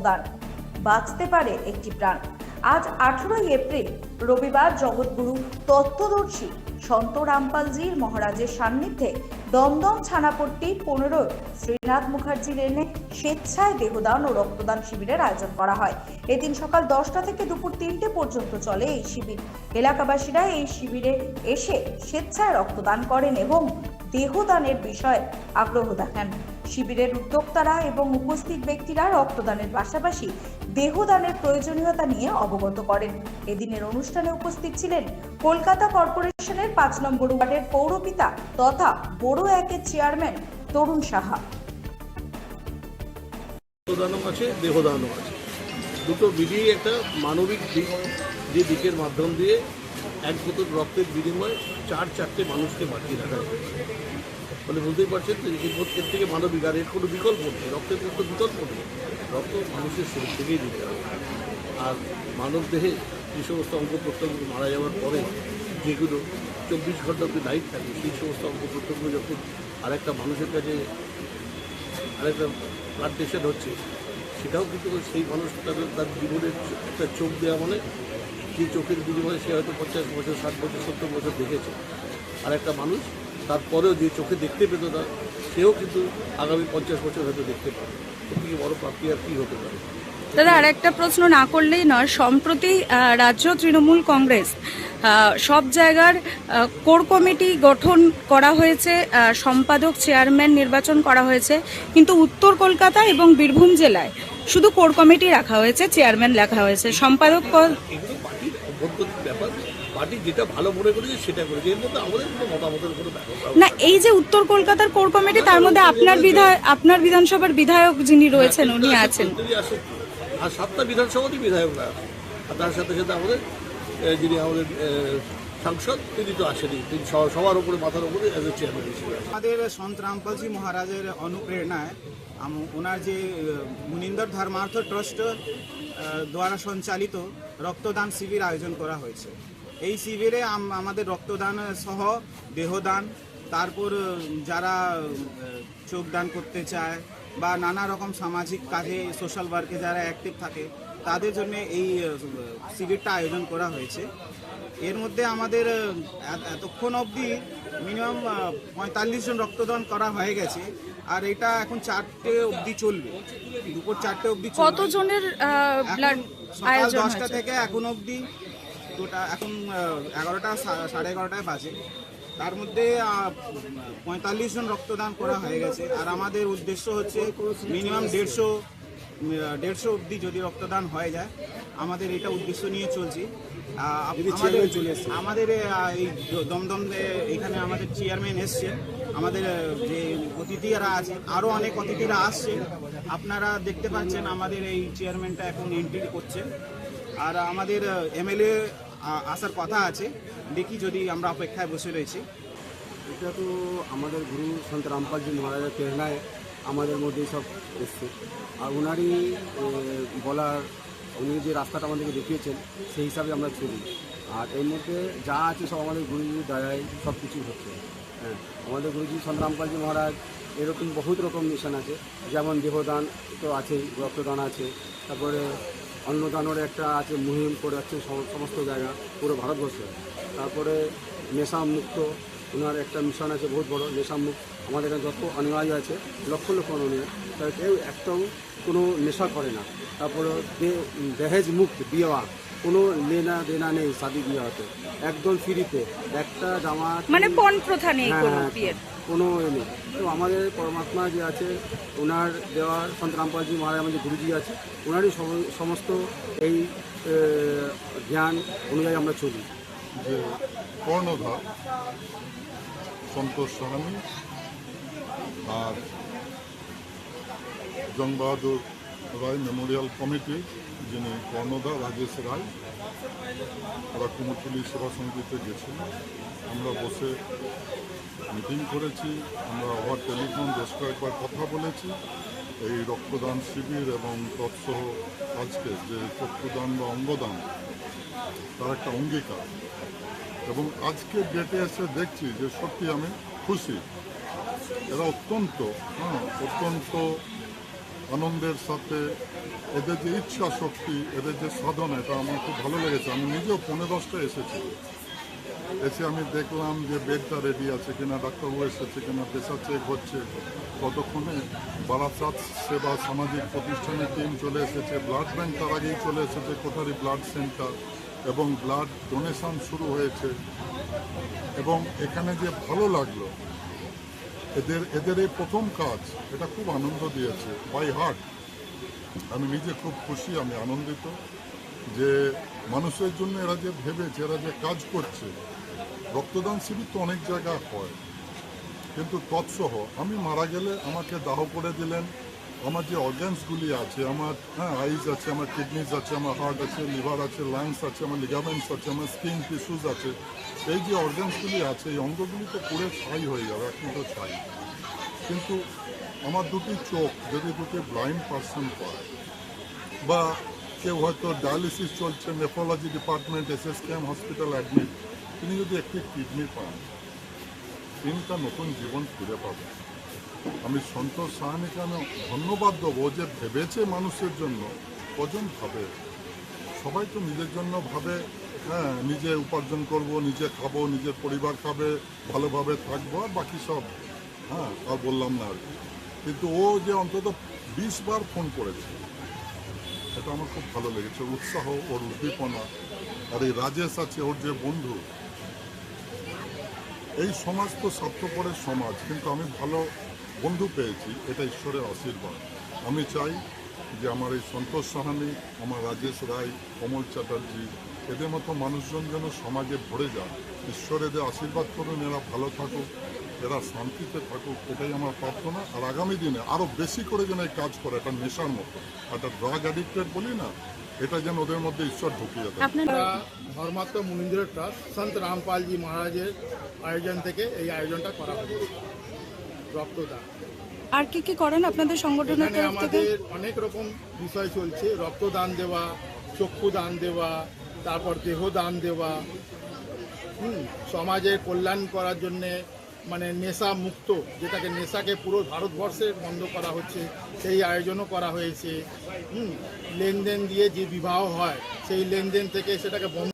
রক্তদান। বাঁচতে পারে একটি প্রাণ। আজ আঠেরোই এপ্রিল, রবিবার জগৎগুরু তত্ত্বদর্শী সন্ত রামপালজির মহারাজের সান্নিধ্যে দমদম ছানাপট্টি পনেরো শ্রীনাথ মুখার্জি লেনে স্বেচ্ছায় দেহদান ও রক্তদান শিবিরের আয়োজন করা হয়। এদিন সকাল দশটা থেকে দুপুর তিনটে পর্যন্ত চলে এই শিবির। এলাকাবাসীরা এই শিবিরে এসে স্বেচ্ছায় রক্তদান করেন এবং দেহদানের বিষয়ে আগ্রহ দেখান। শিবিরের উদ্যোক্তারা এবং উপস্থিত ব্যক্তিরা রক্তদানের পাশাপাশি দেহদানের প্রয়োজনীয়তা নিয়ে অবগত করেন। এদিনের অনুষ্ঠানে উপস্থিত ছিলেন কলকাতা কর্পোরেশনের পাঁচ নম্বর ওয়ার্ডের পৌরপিতা তথা বড় একের চেয়ারম্যান তরুণ সাহা। দুটো মিলিয়ে একটা মানবিক দিক যে দিকের মাধ্যম দিয়ে এক বোতল রক্তের বিনিময়ে চার চারটে মানুষকে বাঁচিয়ে রাখা ফলে বুঝতেই পারছেন যে এর থেকে মানবিক, আর এর কোনো বিকল্প নেই। রক্তের কোনো বিকল্প নেই। রক্ত মানুষের শরীর থেকেই দিতে হবে। আর মানব দেহে যে সমস্ত অঙ্গ প্রত্যঙ্গ মারা যাওয়ার পরে যেগুলো চব্বিশ ঘণ্টা অব্দি লাইট থাকে, সেই সমস্ত অঙ্গ প্রত্যঙ্গ যখন আরেকটা মানুষের কাছে, আরেকটা ব্লাড টেস্ট হচ্ছে, সেটাও কিন্তু সেই মানুষটা তার জীবনের একটা চোখ দেওয়া মানে যে চোখের বিনিময়ে সে হয়তো পঞ্চাশ বছর, ষাট বছর, সত্তর বছর দেখেছে। আর একটা মানুষ তারপরেও যে চোখে দেখতে পেত না সেও কিন্তু আগামী পঞ্চাশ বছর হয়তো দেখতে পাবে। থেকে বড় প্রাপ্তি আর কী হতে পারে? দাদা আর একটা প্রশ্ন না করলেই নয়। সম্প্রতি রাজ্য তৃণমূল কংগ্রেস সব জায়গার কোর কমিটি গঠন করা হয়েছে সম্পাদক চেয়ারম্যান নির্বাচন করা হয়েছে কিন্তু উত্তর কলকাতা এবং বীরভূম জেলায় শুধু কোর কমিটি রাখা হয়েছে চেয়ারম্যান লেখা হয়েছে সম্পাদক পদ ব্যাপার। পার্টি যেটা ভালো মনে করেছে সেটা করেছে। এর মধ্যে আমাদের কোনো মতামতের কোনো না। এই যে উত্তর কলকাতার কোর কমিটি তার মধ্যে আপনার বিধায় আপনার বিধানসভার বিধায়ক যিনি রয়েছেন উনি আছেন। তিনি আসুন। আর সাতটা বিধানসভারই বিধায়করা আছে আর তার সাথে সাথে আমাদের যিনি আমাদের সাংসদ তিনি তো আসেনি। তিনি সবার- সবার উপরে মাথার উপরে অ্যাজ এ চেয়ারম্যান হিসেবে আমাদের সন্ত রামপালজি মহারাজের অনুপ্রেরণায় ওনার যে মুনিন্দর ধর্মার্থ ট্রাস্ট দ্বারা সঞ্চালিত রক্তদান শিবির আয়োজন করা হয়েছে। এই শিবিরে আমাদের রক্তদান সহ দেহদান তারপর যারা আহ, চোখ দান করতে চায় বা নানা রকম সামাজিক কাজে সোশ্যাল ওয়ার্কে যারা অ্যাক্টিভ থাকে তাদের জন্য এই শিবিরটা আয়োজন করা হয়েছে। এর মধ্যে আমাদের এতক্ষণ অবধি মিনিমাম পঁয়তাল্লিশ জন রক্তদান করা হয়ে গেছে আর এটা এখন চারটে অবধি চলবে। দুপুর চারটে অবধি। কতজনের ব্লাড সকাল দশটা থেকে এখন অবধি গোটা এখন এগারোটা সাড়ে এগারোটায় বাজে। তার মধ্যে পঁয়তাল্লিশ জন রক্তদান করা হয়ে গেছে। আর আমাদের উদ্দেশ্য হচ্ছে মিনিমাম দেড়শো দেড়শো অবধি যদি রক্তদান হয়ে যায় আমাদের এটা উদ্দেশ্য নিয়ে চলছি। আমাদের আমাদের এই দমদম এখানে আমাদের চেয়ারম্যান এসছে। আমাদের যে অতিথিরা আছে আরও অনেক অতিথিরা আসছে। আপনারা দেখতে পাচ্ছেন আমাদের এই চেয়ারম্যানটা এখন এন্ট্রি করছে। আর আমাদের এমএলএ আসার কথা আছে। দেখি যদি আমরা অপেক্ষায় বসে রয়েছি। এটা তো আমাদের গুরু সন্ত রামপালজি মহারাজের প্রেরণায় আমাদের মধ্যে সব এসছে। আর ওনারই বলার, উনি যে রাস্তাটা আমাদেরকে দেখিয়েছেন, সেই হিসাবে আমরা চলি আর এর মধ্যে যা আছে সব আমাদের গুরুজির দয়ায় সব কিছুই হচ্ছে। হ্যাঁ আমাদের গুরুজি সন্ত রামপালজি মহারাজ এরকম বহুত রকম মিশন আছে। যেমন দেহদান তো আছেই, রক্তদান আছে। তারপরে অন্নদানের একটা আছে মুহিম করে আছে সম- সমস্ত জায়গা, পুরো ভারতবর্ষে। তারপরে নেশা মুক্ত ওনার একটা মিশন আছে বহুত বড় নেশা মুক্ত। আমাদের এখানে যত অনুযায়ী আছে, লক্ষ লক্ষ অনুযায়ী তাই কেউ একটাও কোনো নেশা করে না। তারপরে দহেজ মুক্ত বিয়েওয়া কোনো লেনা দেনা নেই শাদি বিয়েতে একদম ফ্রিতে। একটা জামা মানে পণ প্রথা নেই হ্যাঁ, কোনো হ্যাঁ, বিয়ের? কোনো এ নেই। তো আমাদের পরমাত্মা যে আছে ওনার দেওয়ার সন্ত রামপালজি মহারাজ আমাদের গুরুজি আছে ওনারই সমস্ত এই জ্ঞান অনুযায়ী আমরা চলি। যে কর্ণধার সন্তোষ সাহানি আর জং বাহাদুর রায় মেমোরিয়াল কমিটি যিনি কর্ণদা রাজেশ রায়। তারা কুমোরটুলি সেবা সমিতিতে গেছিলেন আমরা বসে মিটিং করেছি। আমরা ওভার টেলিফোন বেশ কয়েকবার কথা বলেছি। এই রক্তদান শিবির এবং তৎসহ আজকে যে চক্ষুদান বা অঙ্গদান, তার একটা অঙ্গীকার। এবং আজকে ডেটে এসে দেখছি যে সত্যি আমি খুশি। এরা অত্যন্ত হ্যাঁ অত্যন্ত আনন্দের সাথে এদের যে ইচ্ছা শক্তি, এদের যে সাধনা, এটা আমার খুব ভালো লেগেছে। আমি নিজেও পনেরো দশটা এসেছি। এসে আমি দেখলাম যে বেডটা রেডি আছে কিনা, ডাক্তারবাবু এসেছে কিনা প্রেশার চেক হচ্ছে। কতক্ষণে বারাসাত সেবা, সামাজিক প্রতিষ্ঠানের টিম চলে এসেছে। ব্লাড ব্যাংক তার আগেই চলে এসেছে কোথারি ব্লাড সেন্টার এবং ব্লাড ডোনেশন শুরু হয়েছে। এবং এখানে যে ভালো লাগল এদের এদের এই প্রথম কাজ, এটা খুব আনন্দ দিয়েছে বাই হার্ট আমি নিজে খুব খুশি, আমি আনন্দিত যে মানুষের জন্য এরা যে ভেবেছে, এরা যে কাজ করছে, রক্তদান শিবির তো অনেক জায়গায় হয়, কিন্তু তৎসহ আমি মারা গেলে আমাকে দাহ করে দিলেন আমার যে অর্গ্যানসগুলি আছে, আমার হ্যাঁ আইজ আছে, আমার কিডনিস আছে, আমার হার্ট আছে লিভার আছে লাংস আছে, আমার লিগামেন্টস আছে, আমার স্কিন টিস্যুস আছে, এই যে অর্গ্যানসগুলি আছে, এই অঙ্গগুলি তো পুরো ছাই হয়ে যাবে, এখন তো ছাই। কিন্তু আমার দুটি চোখ, যদি দুটি ব্লাইন্ড পার্সন পায় বা কেউ হয়তো ডায়ালিসিস চলছে nephrology department S S KM hospital admit তিনি যদি একটি কিডনি পান, তিনি তার নতুন জীবন ফিরে পাবেন। আমি সন্তোষ সাহানিকে আমি ধন্যবাদ দেবো যে ভেবেছে মানুষের জন্য? কজন ভাবে সবাই তো নিজের জন্য ভাবে হ্যাঁ নিজে উপার্জন করব, নিজে খাব, নিজের পরিবার খাবে, ভালোভাবে থাকব আর বাকি সব হ্যাঁ আর বললাম না আর কিন্তু ও যে অন্তত বিশ বার ফোন করেছে এটা আমার খুব ভালো লেগেছে, উৎসাহ, ওর উদ্দীপনা, আর এই রাজেশ আছে, ওর যে বন্ধু, এই সমাজ তো স্বার্থপরের সমাজ, কিন্তু আমি ভালো বন্ধু পেয়েছি এটা ঈশ্বরের আশীর্বাদ। আমি চাই যে আমার এই সন্তোষ সাহানি আমার রাজেশ রায় কমল চ্যাটার্জি এদের মতো মানুষজন যেন সমাজে ভরে যায় ঈশ্বর এদের আশীর্বাদ করুন এরা ভালো থাকুক এরা শান্তিতে থাকুক এটাই আমার প্রার্থনা। আর আগামী দিনে আরও বেশি করে যেন এই কাজ করে একটা নেশার মতো। একটা ড্রাগ অ্যাডিক্টেড বলি না এটা যেন ওদের মধ্যে ঈশ্বর ঢুকিয়ে দেয়। আপনার ধর্মাত্ম মুনীন্দ্র ট্রাস্ট সন্ত রামপালজি মহারাজের আয়োজন থেকে এই আয়োজনটা করা হয়েছে। রক্তদান। আর কি কি করেন আপনাদের সংগঠনের তরফ থেকে? আমাদের অনেক রকম বিষয় চলছে। রক্তদান দেওয়া চক্ষু দান দেওয়া তারপর দেহ দান দেওয়া। হুম সমাজের কল্যাণ করার জন্যে মানে নেশা মুক্ত যেটাকে নেশাকে পুরো ভারতবর্ষে বন্ধ করা হচ্ছে সেই আয়োজনও করা হয়েছে। হুম লেনদেন দিয়ে যে বিবাহ হয় সেই লেনদেন থেকে সেটাকে বন্ধ